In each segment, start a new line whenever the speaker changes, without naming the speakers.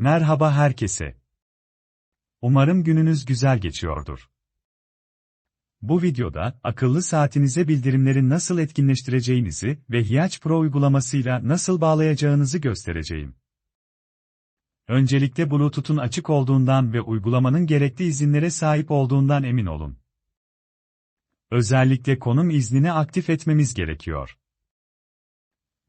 Merhaba herkese. Umarım gününüz güzel geçiyordur. Bu videoda, akıllı saatinize bildirimleri nasıl etkinleştireceğinizi ve Hiyaç Pro uygulamasıyla nasıl bağlayacağınızı göstereceğim. Öncelikle Bluetooth'un açık olduğundan ve uygulamanın gerekli izinlere sahip olduğundan emin olun. Özellikle konum iznini aktif etmemiz gerekiyor.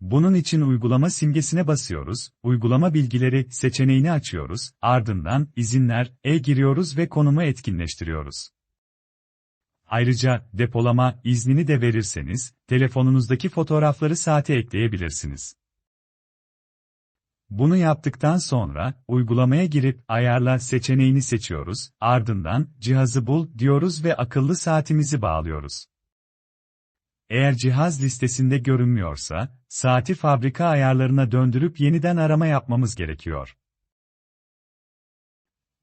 Bunun için uygulama simgesine basıyoruz, uygulama bilgileri seçeneğini açıyoruz, ardından izinler, e giriyoruz ve konumu etkinleştiriyoruz. Ayrıca depolama iznini de verirseniz, telefonunuzdaki fotoğrafları saate ekleyebilirsiniz. Bunu yaptıktan sonra, uygulamaya girip ayarla seçeneğini seçiyoruz, ardından cihazı bul diyoruz ve akıllı saatimizi bağlıyoruz. Eğer cihaz listesinde görünmüyorsa, saati fabrika ayarlarına döndürüp yeniden arama yapmamız gerekiyor.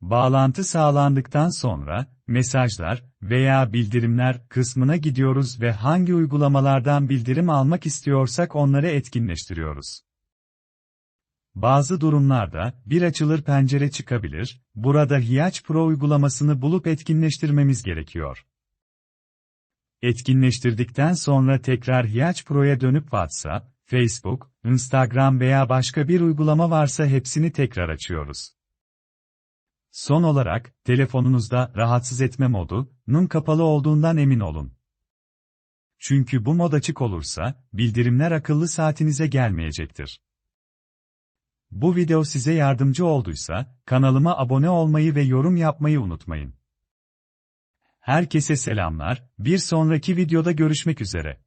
Bağlantı sağlandıktan sonra, mesajlar veya bildirimler kısmına gidiyoruz ve hangi uygulamalardan bildirim almak istiyorsak onları etkinleştiriyoruz. Bazı durumlarda bir açılır pencere çıkabilir, burada Hiyaç Pro uygulamasını bulup etkinleştirmemiz gerekiyor. Etkinleştirdikten sonra tekrar Hiyaç Pro'ya dönüp WhatsApp, Facebook, Instagram veya başka bir uygulama varsa hepsini tekrar açıyoruz. Son olarak, telefonunuzda rahatsız etme modu, nun kapalı olduğundan emin olun. Çünkü bu mod açık olursa, bildirimler akıllı saatinize gelmeyecektir. Bu video size yardımcı olduysa, kanalıma abone olmayı ve yorum yapmayı unutmayın. Herkese selamlar, bir sonraki videoda görüşmek üzere.